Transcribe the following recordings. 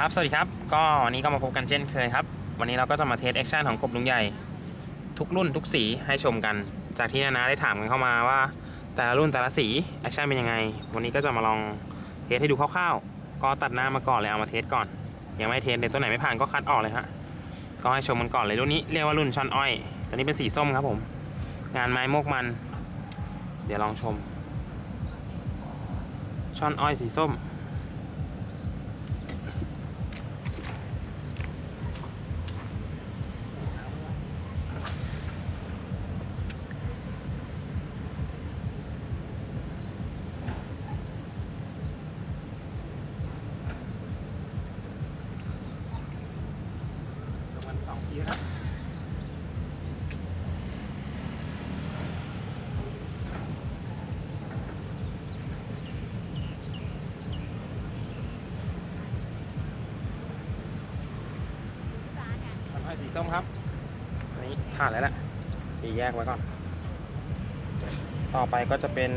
ครับ สวัสดีครับ ก็วันนี้ก็มาพบกันเช่นเคยครับ วันนี้เราก็จะมาเทสแอคชั่นของกบลุงใหญ่ ทุกรุ่นทุกสีให้ชมกัน จากที่นานาได้ถามกันเข้ามาว่า แต่ละรุ่นแต่ละสีแอคชั่นเป็นยังไง วันนี้ก็จะมาลองเทสให้ดูคร่าวๆ ก็ตัดหน้ามาก่อนเลยเอามาเทสก่อน ยังไม่เทสเลยตัวไหนไม่ผ่านก็คัดออกเลยฮะ ก็ให้ชมมันก่อนเลยรุ่นนี้เรียกว่ารุ่นชอนอ้อย ตัวนี้เป็นสีส้มครับผม งานไม้โมกมัน เดี๋ยวลองชมชอนอ้อยสีส้ม ประ มาณสองปีแล้วทำให้สีส้มครับ อันนี้ผ่านแล้วแหละดีแยกไว้ก่อน ต่อไปก็จะเป็น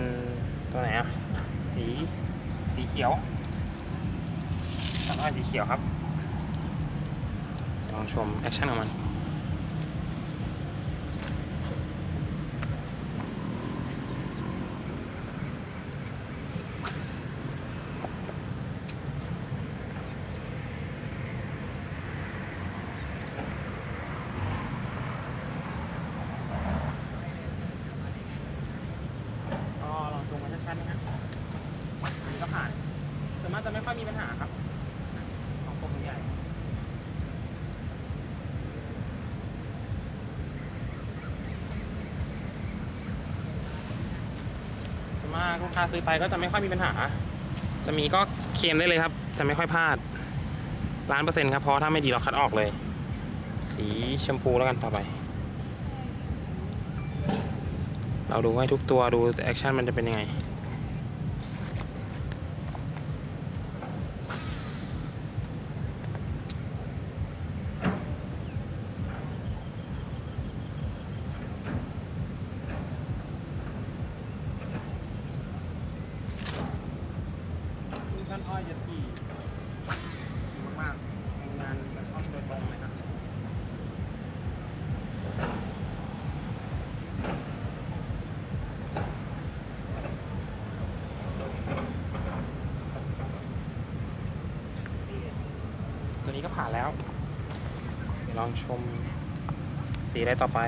ตัวไหนอะสี สีเขียวทำให้สีเขียวครับ ลองชมแอคชั่นของมัน ก็ลองชมกันชัดๆนะฮะอันนี้ก็ผ่านส่วนมากจะไม่ค่อยมีปัญหาครับ ของกลมใหญ่ ส่วนมาก ลูกค้าซื้อไปก็จะไม่ค่อยมีปัญหา จะมีก็เคลมได้เลยครับ จะไม่ค่อยพลาดล้านเปอร์เซ็นต์ครับเพราะถ้าไม่ดีเราคัดออกเลย สีชมพูแล้วกันต่อไป เราดูให้ทุกตัวดูแอคชั่นมันจะเป็นยังไงซึ่งท่านอ้อยจะที่มากๆทำงานกระท่อมโดยตรงเลยครับ ตัวนี้ก็ผ่านแล้วเดี๋ยวลองชมสีอะไรต่อไป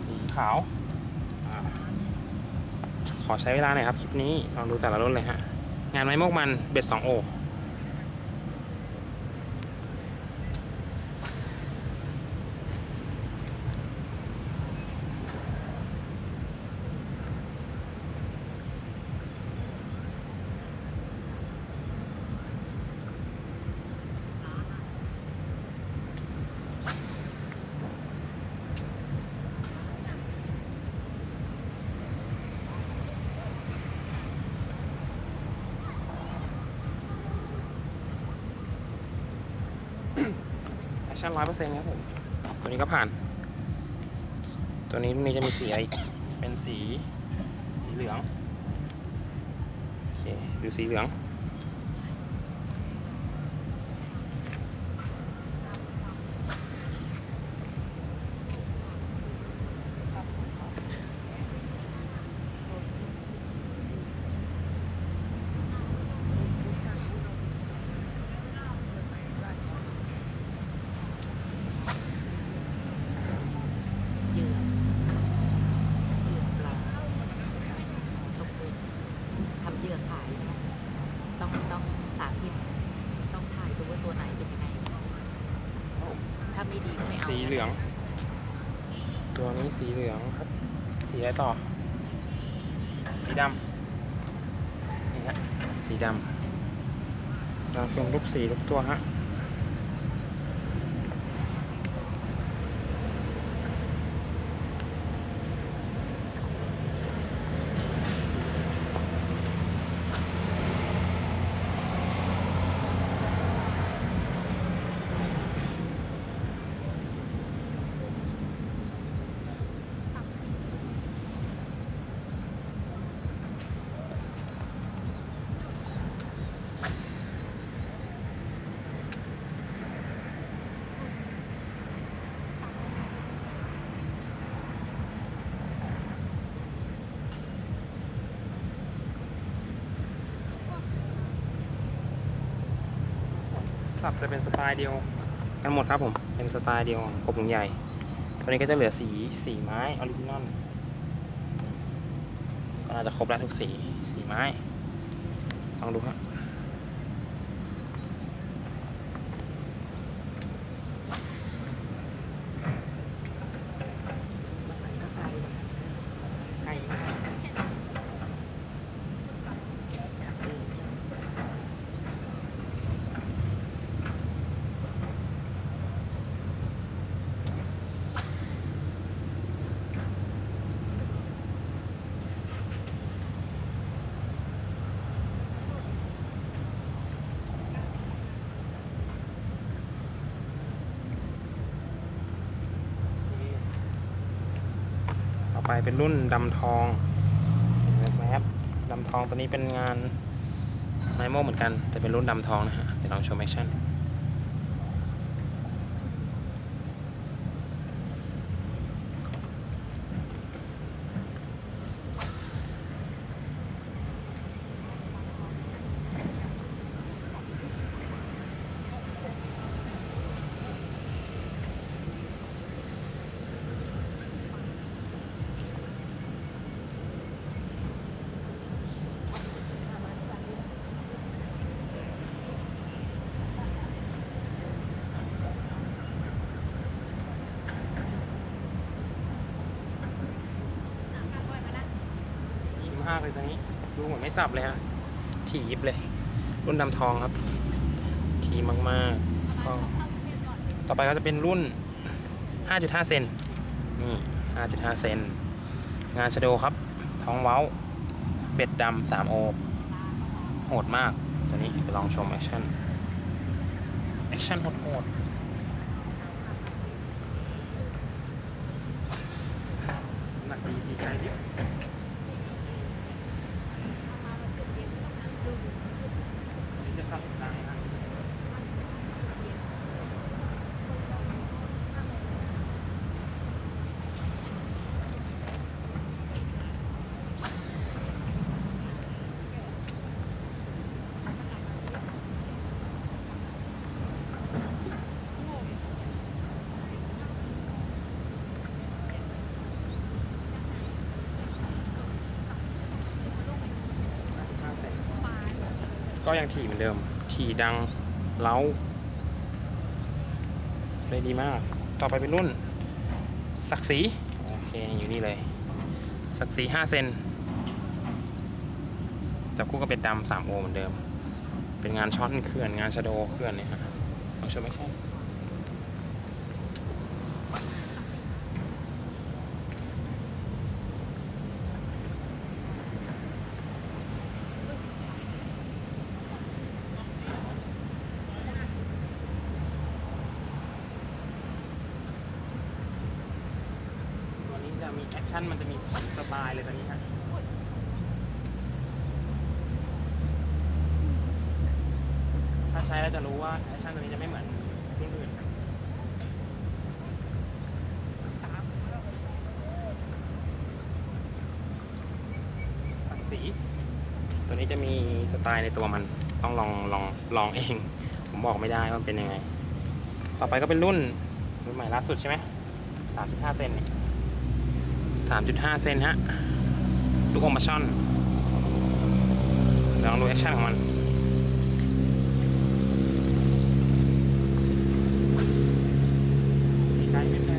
สีขาวอ่าขอใช้เวลาหน่อยครับ คลิปนี้ ลองดูแต่ละรุ่นเลยฮะ งานไม้โมกมันเบ็ดสองโอ แอคชั่นร้อยเปอร์เซ็นต์ครับผม ตัวนี้ก็ผ่าน ตัวนี้รุ่นนี้จะมีสีอะไรอีกเป็นสี สีเหลือง โอเค ดูสีเหลือง เหยื่อเหยื่อปลาตกลงทำเหยื่อขายใช่ไหมต้องต้องสาธิต ต้องถ่ายดูว่าตัวไหนเป็นยังไง ถ้าไม่ดีก็ไม่เอาสีเหลือง ตัวนี้สีเหลืองครับ สีอะไรต่อ สีดำนี่ฮะสีดำเราชมทุกสีทุกตัวฮะ สับจะเป็นสไตล์เดียวกันหมดครับผม เป็นสไตล์เดียวกบหลุงใหญ่ ตัวนี้ก็จะเหลือสีสีไม้ออริจินอลก็น่าจะครบแล้วทุกสีสีไม้ลองดูครับ ก็ไกลไกลมากอยากเดินจัง ต่อไป เป็นรุ่นดำทองแวบดำทองตัวนี้เป็นงานไมโมเหมือนกัน แต่เป็นรุ่นดำทองนะฮะเดี๋ยวลองชมแอคชั่นากเลยตัวนี้ ดูเหมือนไม่สับเลยฮะถี่ยิบเลย รุ่นดำทองครับ ถี่มากๆก็ต่อไปก็จะเป็นรุ่น 5.5 เซนนี่ 5.5 เซน งานชโดครับ ท้องเว้า เบ็ดดำ3โอโหดมาก ตัวนี้ไปลองชมแอคชั่น แอคชั่นโหดๆหนักดีดีใจดินี่จะขับดังนะ ก็ยังถี่เหมือนเดิม ถี่ดังเล้าเลยดีมาก ต่อไปเป็นรุ่น สักสีโอเคอยู่นี่เลย สักดิ์ศรี5เซนจับคู่ก็เป็นดำ3โอเหมือนเดิม เป็นงานช็อตเขื่อนงานชะโดเขื่อนเนี่ยฮะเอาชมไม่ใช่ แอคชั่นมันจะมีสบายเลยตอนนี้ครับถ้าใช้แล้วจะรู้ว่าแอคชั่นตัวนี้จะไม่เหมือนรุ่นอื่นครับสังสี ตัวนี้จะมีสไตล์ในตัวมันต้องลองลองลองเอง ผมบอกไม่ได้ว่ามันเป็นยังไง ต่อไปก็เป็นรุ่นรุ่นใหม่ล่าสุดใช่ไหมสามสิบห้าเซนเนี่ย 3.5 เซนฮะ ลูกอมปลาช่อนลองดูแอคชั่นของมันใกล้เป็น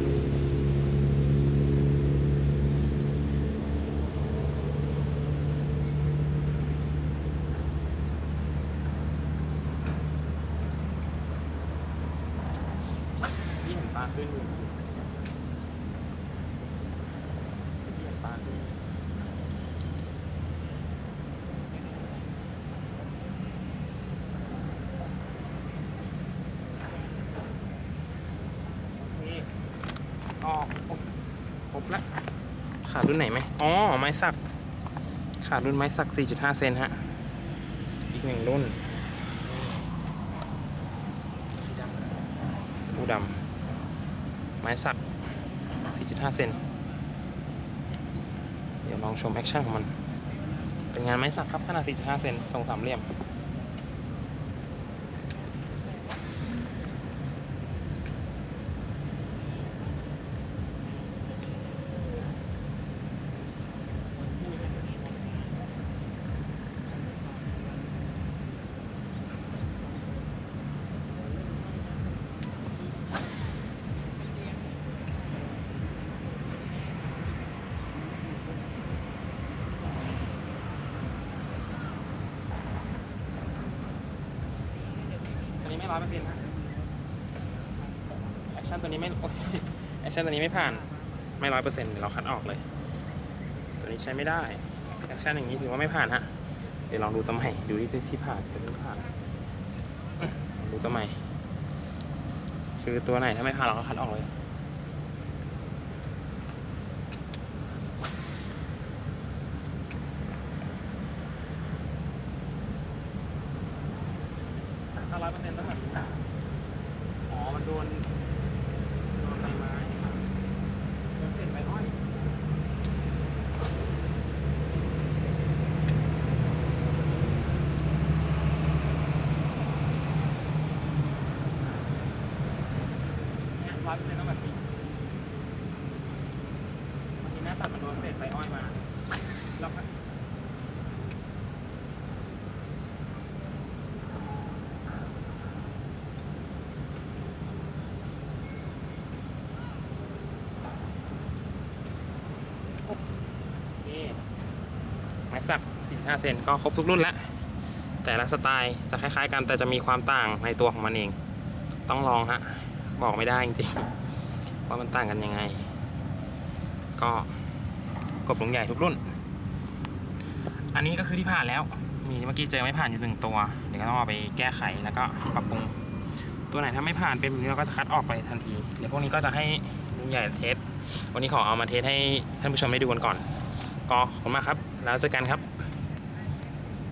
รุ่นไหนไหมอ๋อ ไม้สัก ขาดรุ่นไม้สัก 4.5 เซนฮะ อีกหนึ่งรุ่น สีดำผู้ดำ ไม้สัก 4.5 เซน เดี๋ยวลองชมแอคชั่นของมัน เป็นงานไม้สักครับขนาด 4.5 เซนทรงสามเหลี่ยม ไม่ร้อยเปอร์เซ็นต์ฮะแอคชั่นตัวนี้ไม่โอ้ยแอคชั่นตัวนี้ไม่ผ่านไม่ร้อยเปอร์เซ็นต์เดี๋ยวเราคัดออกเลย ตัวนี้ใช้ไม่ได้แอคชั่นอย่างนี้ถือว่าไม่ผ่านฮะเดี๋ยวลองดูตัวใหม่ดูที่ที่ผ่านกับที่ไม่ผ่านอืมลองดูตัวใหม่คือตัวไหนถ้าไม่ผ่านเราก็คัดออกเลย ถ้าร้อยเปอร์เซ็นต์ต้องแบบนี้อ๋อ มันโดน โดนใบไม้โดนเศษใบอ้อย เนี่ยร้อยเปอร์เซ็นต์ต้องแบบนี้บางทีหน้าตัดมันโดนเศษใบอ้อยมา แล้วก็โอเคไม้สัก 45เซนก็ครบทุกรุ่นแล้ว แต่ละสไตล์จะคล้ายๆกันแต่จะมีความต่างในตัวของมันเอง ต้องลองฮะ บอกไม่ได้จริงๆ ว่ามันต่างกันยังไง ก็กบหลงใหญ่ทุกรุ่น อันนี้ก็คือที่ผ่านแล้ว มีเมื่อกี้เจอไม่ผ่านอยู่หนึ่งตัว เดี๋ยวก็ต้องเอาไปแก้ไขแล้วก็ปรับปรุง ตัวไหนถ้าไม่ผ่านเป็นแบบนี้เราก็จะคัดออกไปทันที เดี๋ยวพวกนี้ก็จะให้ลุงใหญ่เทส วันนี้ขอเอามาเทสให้ท่านผู้ชมได้ดูกันก่อน ก็ขอบคุณมากครับ แล้วเจอกันครับ